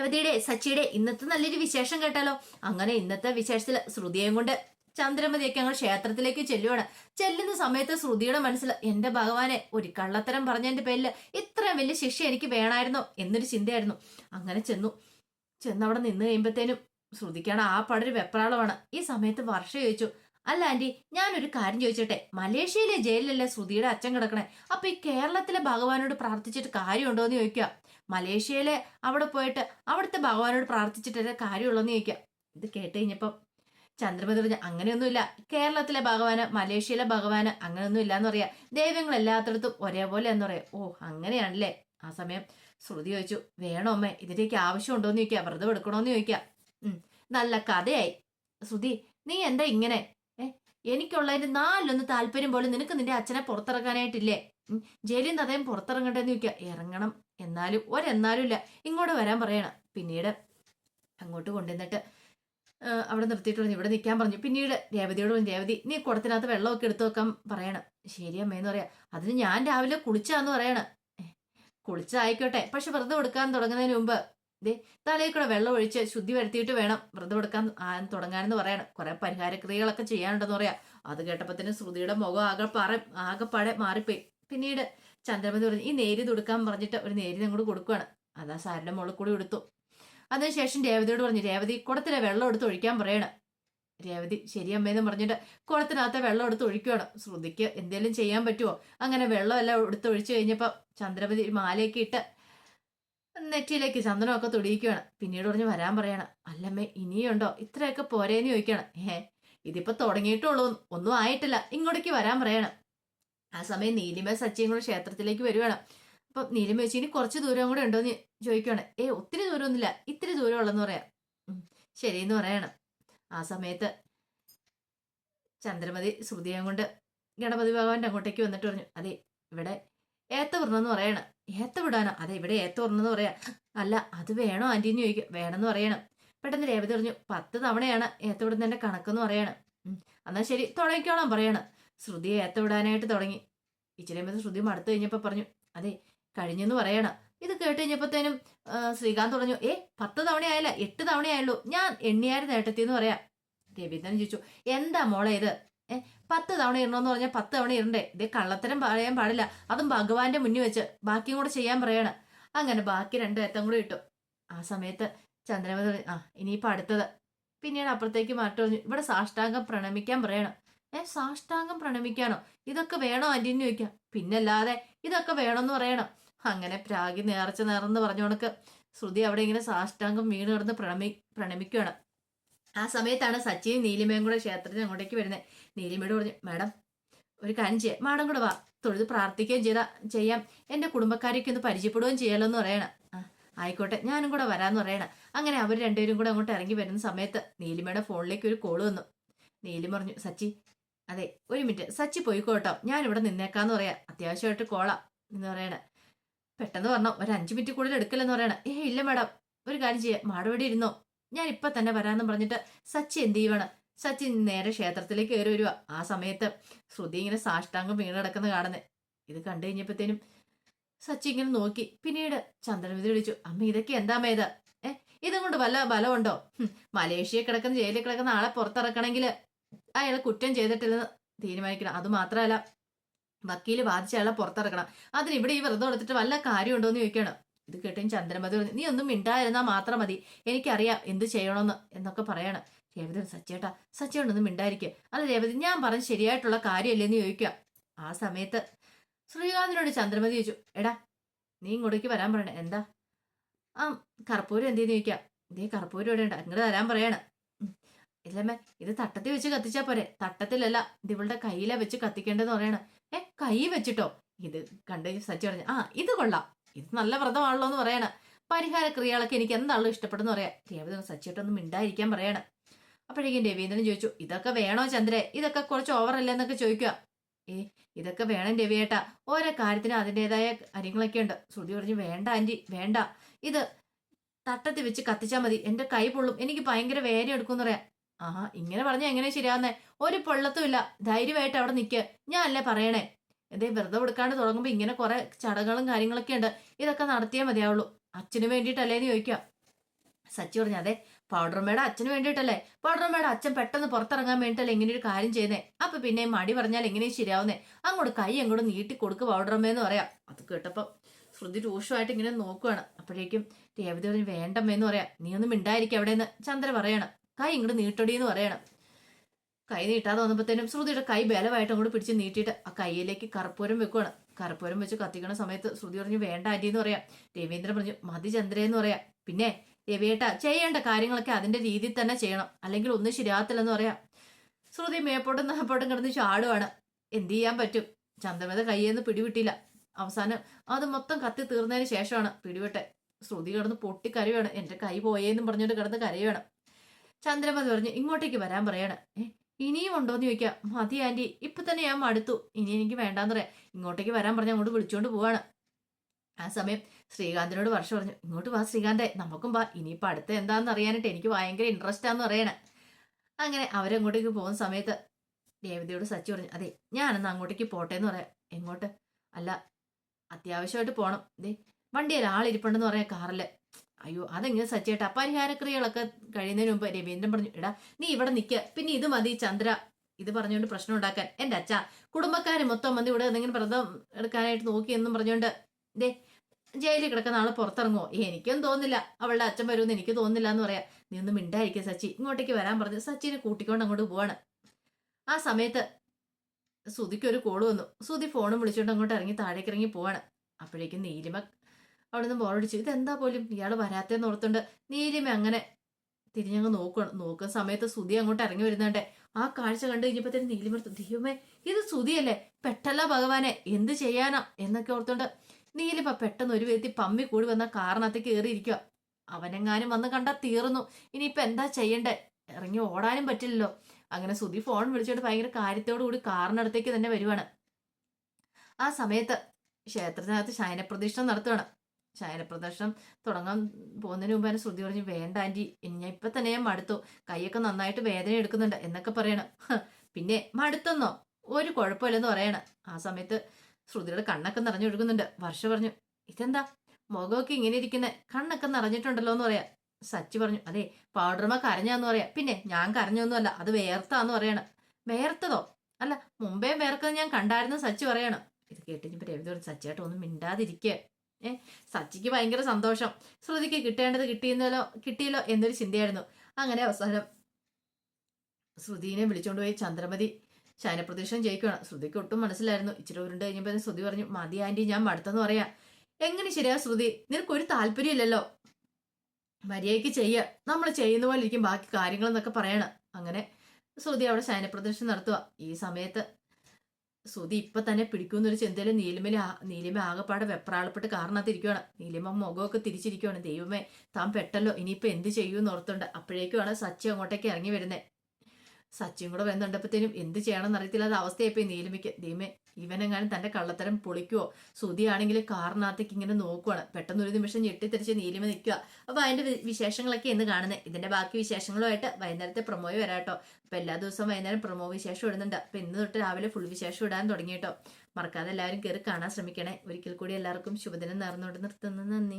രേവതിയുടെ സച്ചിയുടെ ഇന്നത്തെ നല്ലൊരു വിശേഷം കേട്ടാലോ? അങ്ങനെ ഇന്നത്തെ വിശേഷത്തിൽ ശ്രുതിയേയും കൊണ്ട് ചന്ദ്രമതിയൊക്കെ ഞങ്ങൾ ക്ഷേത്രത്തിലേക്ക് ചെല്ലുവാണ്. ചെല്ലുന്ന സമയത്ത് ശ്രുതിയുടെ മനസ്സിൽ എന്റെ ഭഗവാനെ ഒരു കള്ളത്തരം പറഞ്ഞതിന്റെ പേരിൽ ഇത്രയും വലിയ ശിക്ഷ എനിക്ക് വേണമായിരുന്നോ എന്നൊരു ചിന്തയായിരുന്നു. അങ്ങനെ ചെന്നു. ചെന്ന് അവിടെ നിന്ന് കഴിയുമ്പത്തേനും ശ്രുതിക്കാണ് ആ പടൊരു വെപ്രാളമാണ്. ഈ സമയത്ത് വർഷ ചോദിച്ചു അല്ല ആന്റി ഞാനൊരു കാര്യം ചോദിച്ചോട്ടെ? മലേഷ്യയിലെ ജയിലിലല്ലേ ശ്രുതിയുടെ അച്ഛൻ കിടക്കണേ? അപ്പൊ ഈ കേരളത്തിലെ ഭഗവാനോട് പ്രാർത്ഥിച്ചിട്ട് കാര്യമുണ്ടോ എന്ന് ചോദിക്കുക മലേഷ്യയിലെ അവിടെ പോയിട്ട് അവിടുത്തെ ഭഗവാനോട് പ്രാർത്ഥിച്ചിട്ട് കാര്യമുള്ളെന്ന് ചോദിക്കാം. ഇത് കേട്ട് കഴിഞ്ഞപ്പം ചന്ദ്രമതി പറഞ്ഞ അങ്ങനെയൊന്നുമില്ല. കേരളത്തിലെ ഭഗവാന് മലേഷ്യയിലെ ഭഗവാന് അങ്ങനെയൊന്നും ഇല്ലാന്ന് പറയാ. ദൈവങ്ങൾ എല്ലാത്തിടത്തും ഒരേപോലെ എന്ന് പറയാം. ഓ അങ്ങനെയാണല്ലേ. ആ സമയം ശ്രുതി ചോദിച്ചു വേണോ അമ്മേ? ഇതിലേക്ക് ആവശ്യമുണ്ടോ എന്ന് ചോദിക്കാം. വ്രതം എടുക്കണോന്ന് ചോദിക്കാം. നല്ല കഥയായി. ശ്രുതി നീ എന്താ ഇങ്ങനെ ഏ നാലൊന്ന് താല്പര്യം പോലെ നിനക്ക് നിന്റെ അച്ഛനെ പുറത്തിറങ്ങാനായിട്ടില്ലേ ജയിലിൽ നിന്ന് അദ്ദേഹം പുറത്തിറങ്ങണ്ടെന്ന് ചോദിക്കുക. ഇറങ്ങണം. എന്നാലും ഒരെന്നാലും ഇല്ല. ഇങ്ങോട്ട് വരാൻ പറയണം. പിന്നീട് അങ്ങോട്ട് കൊണ്ടുവന്നിട്ട് അവിടെ നിർത്തിയിട്ടുണ്ട് ഇവിടെ നിൽക്കാൻ പറഞ്ഞു. പിന്നീട് രേവതിയോട് പറഞ്ഞു രേവതി നീ കുടത്തിനകത്ത് വെള്ളമൊക്കെ എടുത്തു വെക്കാൻ പറയണം. ശരി അമ്മയെന്ന് പറയാ. അതിന് ഞാൻ രാവിലെ കുളിച്ചാന്ന് പറയണം. കുളിച്ചായിക്കോട്ടെ. പക്ഷെ വെറുതെ കൊടുക്കാൻ തുടങ്ങുന്നതിന് മുമ്പ് ദേ തലയിൽ കൂടെ വെള്ളം ഒഴിച്ച് ശുദ്ധി വരുത്തിയിട്ട് വേണം വ്രതം എടുക്കാൻ തുടങ്ങാനെന്ന് പറയണം കുറെ പരിഹാരക്രിയകളൊക്കെ ചെയ്യാനുണ്ടെന്ന് പറയാം. അത് കേട്ടപ്പത്തിന് ശ്രുതിയുടെ മുഖം ആകെ പറ ആകെപ്പാടെ മാറിപ്പോയി. പിന്നീട് ചന്ദ്രമതി പറഞ്ഞു ഈ നേരി തുടുക്കാൻ പറഞ്ഞിട്ട് ഒരു നേരി അങ്ങോട്ട് കൊടുക്കുകയാണ് അതാ സാരിന്റെ മുകളിൽ കൂടി എടുത്തു. അതിനുശേഷം രേവതിയോട് പറഞ്ഞു രേവതി കുടത്തിലെ വെള്ളം എടുത്ത് ഒഴിക്കാൻ പറയണം. രേവതി ശരി പറഞ്ഞിട്ട് കുളത്തിനകത്ത് വെള്ളം എടുത്ത് ഒഴിക്കുകയാണ് ശ്രുതിക്ക് എന്തെങ്കിലും ചെയ്യാൻ പറ്റുമോ അങ്ങനെ വെള്ളം എല്ലാം എടുത്ത് ഒഴിച്ചു കഴിഞ്ഞപ്പോൾ ചന്ദ്രപതി മാലയൊക്കെ ഇട്ട് നെറ്റിയിലേക്ക് ചന്ദനമൊക്കെ തുടിയിക്കുകയാണ്. പിന്നീട് പറഞ്ഞ് വരാൻ പറയണം അല്ലമ്മേ ഇനിയുണ്ടോ? ഇത്രയൊക്കെ പോരേന്ന് ചോദിക്കണം ഏ ഇതിപ്പോ തുടങ്ങിയിട്ടുള്ളൂ. ഒന്നും ആയിട്ടില്ല. ഇങ്ങോട്ടേക്ക് വരാൻ പറയണം. ആ സമയം നീലിമ സച്ചിയും കൂടെ ക്ഷേത്രത്തിലേക്ക് വരുവാണ്. അപ്പൊ നീലിമ വെച്ച് ഇനി കുറച്ച് ദൂരം കൂടെ ഉണ്ടോ? എന്ന് ചോദിക്കുകയാണ്. ഏ ഒത്തിരി ദൂരമൊന്നുമില്ല. ഇത്തിരി ദൂരം ഉള്ളെന്ന് പറയാം ശരിയെന്ന് പറയണം. ആ സമയത്ത് ചന്ദ്രമതി ശ്രുതിയും കൊണ്ട് ഗണപതി ഭഗവാന്റെ അങ്ങോട്ടേക്ക് വന്നിട്ട് പറഞ്ഞു അതെ ഇവിടെ ഏത്തവർണം എന്ന് പറയണം. ഏത്ത വിടാനോ? അതെ ഇവിടെ ഏത്ത വിടണമെന്ന് പറയാ. അല്ല അത് വേണോ ആന്റിന്ന് ചോദിക്കും. വേണമെന്ന് പറയണം. പെട്ടെന്ന് രേവതി പറഞ്ഞു പത്ത് തവണയാണ് ഏത്ത വിടുന്നതിന്റെ കണക്കെന്ന് പറയണം. എന്നാൽ എന്നാ ശരി തുടങ്ങിക്കോളാം പറയണം. ശ്രുതി ഏത്ത വിടാനായിട്ട് തുടങ്ങി. ഇച്ചിരി കഴിയുമ്പോൾ ശ്രുതി മടുത്തു കഴിഞ്ഞപ്പോൾ പറഞ്ഞു അതെ കഴിഞ്ഞെന്ന് പറയണം. ഇത് കേട്ട് കഴിഞ്ഞപ്പോഴത്തേനും ശ്രീകാന്ത് പറഞ്ഞു ഏ പത്ത് തവണയായല്ല എട്ട് തവണയായുള്ളൂ. ഞാൻ എണ്ണിയായിരുന്നു ഏട്ടത്തിന്ന് പറയാം. രവീന്ദ്രൻ ചോദിച്ചു എന്താ മോളെ ഇത്? ഏ പത്ത് തവണ ഇടണമെന്ന് പറഞ്ഞാൽ പത്ത് തവണ ഇടണ്ടേ ഇതേ കള്ളത്തരം പറയാൻ പാടില്ല. അതും ഭഗവാന്റെ മുന്നിൽ വെച്ച് ബാക്കിയും കൂടെ ചെയ്യാൻ പറയണം. അങ്ങനെ ബാക്കി രണ്ട് ഏത്തം കൂടെ ഇട്ടു. ആ സമയത്ത് ചന്ദ്രമതി ആ ഇനിയിപ്പോൾ അടുത്തത്. പിന്നീട് അപ്പുറത്തേക്ക് മാറ്റി ഇവിടെ സാഷ്ടാംഗം പ്രണമിക്കാൻ പറയണം. ഏ സാഷ്ടാംഗം പ്രണമിക്കാനോ? ഇതൊക്കെ വേണോ ആന്റിന്ന് ചോദിക്കാം. പിന്നല്ലാതെ ഇതൊക്കെ വേണമെന്ന് പറയണം. അങ്ങനെ പ്രാഗി നേർച്ച നേർന്ന് പറഞ്ഞോണക്ക് ശ്രുതി അവിടെ ഇങ്ങനെ സാഷ്ടാംഗം വീണ് കിടന്ന് പ്രണമി പ്രണമിക്കുകയാണ് ആ സമയത്താണ് സച്ചിൻ നീലിമയും കൂടെ ക്ഷേത്രത്തിന് അങ്ങോട്ടേക്ക് വരുന്നത്. നീലിമയോട് പറഞ്ഞു മാഡം ഒരു കാര്യം ചെയ്യാം. മാഡം കൂടെ വാ. തൊഴുത് പ്രാർത്ഥിക്കുകയും ചെയ്താ ചെയ്യാം. എന്റെ കുടുംബക്കാരൊക്കെ ഒന്ന് പരിചയപ്പെടുകയും ചെയ്യാലോ എന്ന് പറയണം ആയിക്കോട്ടെ. ഞാനും കൂടെ വരാമെന്ന് പറയണം. അങ്ങനെ അവർ രണ്ടുപേരും കൂടെ അങ്ങോട്ട് ഇറങ്ങി വരുന്ന സമയത്ത് നീലിമയുടെ ഫോണിലേക്ക് ഒരു കോൾ വന്നു. നീലിമ പറഞ്ഞു സച്ചി അതെ ഒരു മിനിറ്റ്. സച്ചി പോയിക്കോട്ടോ. ഞാൻ നിന്നേക്കാന്ന് പറയാം. അത്യാവശ്യമായിട്ട് കോളാ എന്ന് പറയണ. പെട്ടെന്ന് പറഞ്ഞു ഒരു അഞ്ച് മിനിറ്റ് കൂടുതൽ എടുക്കില്ലെന്ന് പറയണ. ഏ ഇല്ല മാഡം. ഒരു കാര്യം ചെയ്യാം. മാഡം ഇവിടെ ഇരുന്നോ? ഞാൻ ഇപ്പൊ തന്നെ വരാന്ന് പറഞ്ഞിട്ട് സച്ചി എന്ത് ചെയ്യുവാണ്? സച്ചി നേരെ ക്ഷേത്രത്തിലേക്ക് കയറി വരുവാ. ആ സമയത്ത് ശ്രുതി ഇങ്ങനെ സാഷ്ടാംഗം വീണ് കിടക്കുന്ന ഇത് കണ്ടു കഴിഞ്ഞപ്പോഴത്തേനും സച്ചി ഇങ്ങനെ നോക്കി. പിന്നീട് ചന്ദ്രവിധി വിളിച്ചു അമ്മ ഇതൊക്കെ എന്താ മേത് ഏ ഇതും കൊണ്ട് വല്ല ബലമുണ്ടോ? മലേഷ്യ കിടക്കുന്ന ജയിലിൽ കിടക്കുന്ന ആളെ പുറത്തിറക്കണമെങ്കിൽ അയാൾ കുറ്റം ചെയ്തിട്ടില്ലെന്ന് തീരുമാനിക്കണം. അത് മാത്രമല്ല വക്കീൽ ബാധിച്ച അയാളെ പുറത്തിറക്കണം. അതിന് ഇവിടെ ഈ വ്രതം എടുത്തിട്ട് വല്ല കാര്യമുണ്ടോ എന്ന് ചോദിക്കണം. ഇത് കേട്ടും ചന്ദ്രമതി നീ ഒന്നും മിണ്ടായിരുന്നാ മാത്രം മതി. എനിക്കറിയാം എന്ത് ചെയ്യണമെന്ന് എന്നൊക്കെ പറയണം. രേവതി സച്ചേട്ടാ സച്ചേട്ടൊന്നും മിണ്ടായിരിക്കുക അല്ല രേവതി ഞാൻ പറഞ്ഞ ശരിയായിട്ടുള്ള കാര്യമല്ലേന്ന് ചോദിക്കുക. ആ സമയത്ത് ശ്രീകാന്തിനോട് ചന്ദ്രമതി ചോദിച്ചു എടാ നീ ഇങ്ങോട്ടേക്ക് വരാൻ പറയണേ എന്താ? ആ കർപ്പൂരം എന്തേന്ന് ചോദിക്കാം ഇതേ കർപ്പൂരം ഇവിടെ ഉണ്ട്. അങ്ങോട്ട് തരാൻ പറയാണ്. ഇല്ലമ്മേ ഇത് തട്ടത്തിൽ വെച്ച് കത്തിച്ചാ പോരെ. തട്ടത്തിലല്ല ഇത് ഇവളുടെ കയ്യിലാ വെച്ച് കത്തിക്കേണ്ടതെന്ന് പറയണം. ഏ കൈ വെച്ചിട്ടോ? ഇത് കണ്ട് സച്ചി പറഞ്ഞു ആ ഇത് കൊള്ളാം. ഇത് നല്ല വ്രതമാണല്ലോ എന്ന് പറയണ. പരിഹാര ക്രിയകളൊക്കെ എനിക്ക് എന്താണല്ലോ ഇഷ്ടപ്പെടുന്ന പറയാം. രേവതി സച്ചിട്ടൊന്നും മിണ്ടായിരിക്കാൻ പറയണം. അപ്പോഴേക്കും രവീന്ദ്രൻ ചോദിച്ചു ഇതൊക്കെ വേണോ ചന്ദ്രേ? ഇതൊക്കെ കുറച്ച് ഓവർ അല്ലേ എന്നൊക്കെ ചോദിക്കുക. ഏ ഇതൊക്കെ വേണം രവിയേട്ടാ. ഓരോ കാര്യത്തിന് അതിന്റെതായ കാര്യങ്ങളൊക്കെ ഉണ്ട്. ശ്രുതി പറഞ്ഞു വേണ്ട ആന്റി വേണ്ട. ഇത് തട്ടത്തിൽ വെച്ച് കത്തിച്ചാൽ മതി. എന്റെ കൈ പൊള്ളും. എനിക്ക് ഭയങ്കര വേദന എടുക്കുമെന്ന് പറയാം. ആഹാ ഇങ്ങനെ പറഞ്ഞാൽ എങ്ങനെ ശരിയാവുന്നേ? ഒരു പൊള്ളത്തും ഇല്ല. ധൈര്യമായിട്ട് അവിടെ നിൽക്കുക ഞാൻ അല്ലേ പറയണേ? എന്തേ വെറുതെ കൊടുക്കാണ്ട് തുടങ്ങുമ്പോൾ ഇങ്ങനെ കുറെ ചടങ്ങുകളും കാര്യങ്ങളൊക്കെ ഉണ്ട്. ഇതൊക്കെ നടത്തിയേ മതിയാവുള്ളൂ. അച്ഛന് വേണ്ടിയിട്ടല്ലേന്ന് ചോദിക്കാം സച്ചി പറഞ്ഞു അതെ പൗഡർമ്മയുടെ അച്ഛന് വേണ്ടിയിട്ടല്ലേ? പൗഡർമ്മയുടെ അച്ഛൻ പെട്ടെന്ന് പുറത്തിറങ്ങാൻ വേണ്ടിയിട്ടല്ലേ ഇങ്ങനെ ഒരു കാര്യം ചെയ്യുന്നേ? അപ്പൊ പിന്നെ മടി പറഞ്ഞാൽ എങ്ങനെയും ശരിയാവുന്നേ? അങ്ങോട്ട് കൈ അങ്ങോട്ട് നീട്ടി കൊടുക്ക് പൗഡർമേന്ന് പറയാം. അത് കേട്ടപ്പം ശ്രുതി രൂക്ഷമായിട്ട് ഇങ്ങനെ നോക്കുവാണ്. അപ്പോഴേക്കും രേവതി പറഞ്ഞു വേണ്ടമ്മേന്ന് പറയാം. നീ ഒന്നും മിണ്ടായിരിക്കും അവിടെ നിന്ന് ചന്ദ്ര പറയണം കൈ ഇങ്ങോട്ട് നീട്ടടി എന്ന് പറയണം. കൈ നീട്ടാതെ വന്നപ്പോഴത്തേനും ശ്രുതിയുടെ കൈ ബലമായിട്ട് അങ്ങോട്ട് പിടിച്ച് നീട്ടിയിട്ട് ആ കൈയിലേക്ക് കർപ്പൂരം വെക്കുവാണ്. കർപ്പൂരം വെച്ച് കത്തിക്കണ സമയത്ത് ശ്രുതി പറഞ്ഞു വേണ്ട ആന്റി എന്ന് പറയാം. രവീന്ദ്രൻ പറഞ്ഞു മതി ചന്ദ്രയെന്ന് പറയാം. പിന്നെ രവിയേട്ട ചെയ്യേണ്ട കാര്യങ്ങളൊക്കെ അതിന്റെ രീതിയിൽ തന്നെ ചെയ്യണം. അല്ലെങ്കിൽ ഒന്നും ശരിയാകത്തില്ലെന്ന് പറയാം. ശ്രുതി മേപ്പോട്ടും നാപ്പോട്ടും കിടന്ന് ചാടുവാണ്. എന്ത് ചെയ്യാൻ പറ്റും? ചന്ദ്രമത കയ്യെന്ന് പിടിവിട്ടില്ല. അവസാനം അത് മൊത്തം കത്തി തീർന്നതിന് ശേഷമാണ് പിടിവിട്ടെ ശ്രുതി കിടന്ന് പൊട്ടി കരയുവാണ്. എന്റെ കൈ പോയേന്നും പറഞ്ഞുകൊണ്ട് കിടന്ന് കരയുവാണ്. ചന്ദ്രമതി പറഞ്ഞു ഇങ്ങോട്ടേക്ക് വരാൻ പറയാണ്. ഏ ഇനിയും ഉണ്ടോന്ന് ചോദിക്കാം. മതി ആന്റി ഇപ്പം തന്നെ ഞാൻ മടുത്തു. ഇനി എനിക്ക് വേണ്ടാന്ന് പറയാം ഇങ്ങോട്ടേക്ക് വരാൻ പറഞ്ഞ് അങ്ങോട്ട് വിളിച്ചുകൊണ്ട് പോവാണ്. ആ സമയം ശ്രീകാന്തിനോട് വർഷം പറഞ്ഞു ഇങ്ങോട്ട് വാ ശ്രീകാന്തെ നമുക്കും വാ. ഇനിയിപ്പോൾ അടുത്ത എന്താണെന്ന് അറിയാനായിട്ട് എനിക്ക് ഭയങ്കര ഇൻട്രസ്റ്റ് ആണെന്ന് പറയണേ. അങ്ങനെ അവരങ്ങോട്ടേക്ക് പോകുന്ന സമയത്ത് രേവതിയോട് സച്ചി പറഞ്ഞു അതെ ഞാനെന്ന് അങ്ങോട്ടേക്ക് പോട്ടെ എന്ന് പറയാം. എങ്ങോട്ട്? അല്ല അത്യാവശ്യമായിട്ട് പോകണം ദേ വണ്ടിയിൽ ആളിരിപ്പുണ്ടെന്ന് പറയാം കാറിൽ അയ്യോ അതെങ്ങനെ സച്ചേട്ടാ പരിഹാരക്രിയകളൊക്കെ കഴിയുന്നതിന് മുമ്പ് രവീന്ദ്രൻ പറഞ്ഞു എടാ നീ ഇവിടെ നിൽക്കുക പിന്നെ ഇത് മതി ചന്ദ്ര. ഇത് പറഞ്ഞുകൊണ്ട് പ്രശ്നം ഉണ്ടാക്കാൻ. എന്റെ അച്ഛ കുടുംബക്കാർ മൊത്തം മതി ഇവിടെ എന്തെങ്കിലും വ്രതം എടുക്കാനായിട്ട് നോക്കി എന്നും പറഞ്ഞുകൊണ്ട് ദേ ജയിലിൽ കിടക്കുന്ന ആൾ പുറത്തിറങ്ങുമോ എനിക്കൊന്നും തോന്നില്ല അവളുടെ അച്ഛൻ വരുമെന്ന് എനിക്ക് തോന്നില്ല എന്ന് പറയാം. നീ ഒന്നും മിണ്ടായിരിക്കും സച്ചി. ഇങ്ങോട്ടേക്ക് വരാൻ പറഞ്ഞു സച്ചിനെ കൂട്ടിക്കൊണ്ട് അങ്ങോട്ട് പോവാണ്. ആ സമയത്ത് സുതിക്ക് ഒരു കോൾ വന്നു. സുതി ഫോണും വിളിച്ചുകൊണ്ട് അങ്ങോട്ട് ഇറങ്ങി താഴേക്ക് ഇറങ്ങി പോവാണ്. അപ്പോഴേക്കും നീലിമ അവിടെ നിന്ന് ബോറടിച്ചു ഇതെന്താ പോലും? ഇയാൾ വരാത്തേന്ന് ഓർത്തുണ്ട് നീലിമ അങ്ങനെ തിരിഞ്ഞങ്ങ് നോക്കണം നോക്കുന്ന സമയത്ത് സുധി അങ്ങോട്ട് ഇറങ്ങി വരുന്നുണ്ടേ. ആ കാഴ്ച കണ്ടു കഴിഞ്ഞപ്പോഴത്തേന് നീലിമ എടുത്തു, ദൈവമേ ഇത് സുധിയല്ലേ? പെട്ടല്ല ഭഗവാനെ എന്ത് ചെയ്യാനാ? എന്നൊക്കെ ഓർത്തോണ്ട് നീലിമ പെട്ടെന്ന് ഒരു വ്യക്തി പമ്മി കൂടി വന്ന കാറിനകത്തേക്ക് കയറിയിരിക്കുക അവനെങ്ങാനും വന്ന് കണ്ടാൽ തീർന്നു. ഇനിയിപ്പൊ എന്താ ചെയ്യണ്ടേ? ഇറങ്ങി ഓടാനും പറ്റില്ലല്ലോ. അങ്ങനെ സുധി ഫോൺ വിളിച്ചോണ്ട് ഭയങ്കര കാര്യത്തോടു കൂടി കാറിനടുത്തേക്ക് തന്നെ വരുവാണ്. ആ സമയത്ത് ക്ഷേത്രത്തിനകത്ത് ശയനപ്രതിഷ്ഠ നടത്തുവാണ്. ശയനപ്രദക്ഷിണം തുടങ്ങാൻ പോകുന്നതിന് മുമ്പ് തന്നെ ശ്രുതി പറഞ്ഞു വേണ്ട ഇനി ഞാൻ ഇപ്പൊ തന്നെ ഞാൻ മടുത്തു. കൈയൊക്കെ നന്നായിട്ട് വേദന എടുക്കുന്നുണ്ട് എന്നൊക്കെ പറയണം. പിന്നെ മടുത്തെന്നോ? ഒരു കുഴപ്പമില്ലെന്ന് പറയണം. ആ സമയത്ത് ശ്രുതിയുടെ കണ്ണൊക്കെ നിറഞ്ഞൊഴുകുന്നുണ്ട് വർഷ പറഞ്ഞു ഇതെന്താ? മുഖമൊക്കെ ഇങ്ങനെ ഇരിക്കുന്ന. കണ്ണൊക്കെ നിറഞ്ഞിട്ടുണ്ടല്ലോ എന്ന് പറയാം. സച്ചി പറഞ്ഞു അതെ പൗഡർമ കരഞ്ഞാന്ന് പറയാം. പിന്നെ ഞാൻ കരഞ്ഞൊന്നുമല്ല അത് വേർത്താന്ന് പറയണം. വേർത്തതോ? അല്ല മുമ്പേ വേർക്കുന്നത് ഞാൻ കണ്ടായിരുന്നു സച്ചി പറയണം. ഇത് കേട്ടിപ്പോ രവി പറഞ്ഞു സച്ചിയായിട്ട് ഒന്നും മിണ്ടാതിരിക്കുക ഏ സച്ചിക്ക് ഭയങ്കര സന്തോഷം. ശ്രുതിക്ക് കിട്ടേണ്ടത് കിട്ടിയെന്നല്ലോ കിട്ടിയല്ലോ എന്നൊരു ചിന്തയായിരുന്നു. അങ്ങനെ അവസാനം ശ്രുതിനെ വിളിച്ചുകൊണ്ട് പോയി ചന്ദ്രമതി ശയനപ്രദക്ഷിണം ജയിക്കുകയാണ് ശ്രുതിക്ക് ഒട്ടും മനസ്സിലായിരുന്നു. ഇച്ചിരി ഉരുണ്ട് കഴിഞ്ഞപ്പോൾ ശ്രുതി പറഞ്ഞു മതി ആന്റി ഞാൻ മടുത്തെന്ന് പറയാ. എങ്ങനെ ശരിയാ ശ്രുതി? നിനക്കൊരു താല്പര്യമില്ലല്ലോ. മര്യാദയ്ക്ക് ചെയ്യുക നമ്മൾ ചെയ്യുന്ന പോലെ ഇരിക്കും. ബാക്കി കാര്യങ്ങളെന്നൊക്കെ പറയണം. അങ്ങനെ ശ്രുതി അവിടെ ശയനപ്രദർശനം നടത്തുക ഈ സമയത്ത് ശ്രുതി ഇപ്പൊ തന്നെ പിടിക്കുന്നൊരു ചിന്തയിൽ നീലിമയിൽ നീലിമ ആകെപ്പാടെ വെപ്രാളപ്പെട്ട് കാരണത്തിരിക്കുകയാണ് നീലിമ മുഖമൊക്കെ തിരിച്ചിരിക്കുകയാണ് ദൈവമേ താൻ പെട്ടല്ലോ. ഇനിയിപ്പോ എന്ത് ചെയ്യൂന്ന് ഓർത്തുണ്ട് അപ്പോഴേക്കുമാണ് സച്ചി അങ്ങോട്ടേക്ക് ഇറങ്ങി വരുന്നത് സച്ചിയും കൂടെ വന്നുണ്ടപ്പോഴത്തേനും എന്ത് ചെയ്യണമെന്ന് അറിയത്തില്ലാത്ത അവസ്ഥയായിപ്പോയി നീലമിക്ക്. ദീമേ ഇവനെങ്ങാനും തന്റെ കള്ളത്തരം പൊളിക്കുവോ? സുതിയാണെങ്കിൽ കാറിനകത്തേക്ക് ഇങ്ങനെ നോക്കുവാണ്. പെട്ടെന്ന് ഒരു നിമിഷം ഞെട്ടിത്തെറിച്ച് നീലിമ നിൽക്കുക. അപ്പൊ അതിന്റെ വിശേഷങ്ങളൊക്കെ എന്ന് കാണുന്നത് ഇതിന്റെ ബാക്കി വിശേഷങ്ങളുമായിട്ട് വൈകുന്നേരത്തെ പ്രൊമോയ് വരാട്ടോ അപ്പൊ എല്ലാ ദിവസവും വൈകുന്നേരം പ്രൊമോ വിശേഷം ഇടുന്നുണ്ട്. അപ്പൊ ഇന്ന് തൊട്ട് രാവിലെ ഫുൾ വിശേഷം ഇടാൻ തുടങ്ങിയിട്ടോ മറക്കാതെ എല്ലാവരും കയറി കാണാൻ ശ്രമിക്കണേ. ഒരിക്കൽ കൂടി എല്ലാവർക്കും ശുഭദിനം നേർന്നുകൊണ്ട് നിർത്തുന്നു. നന്ദി.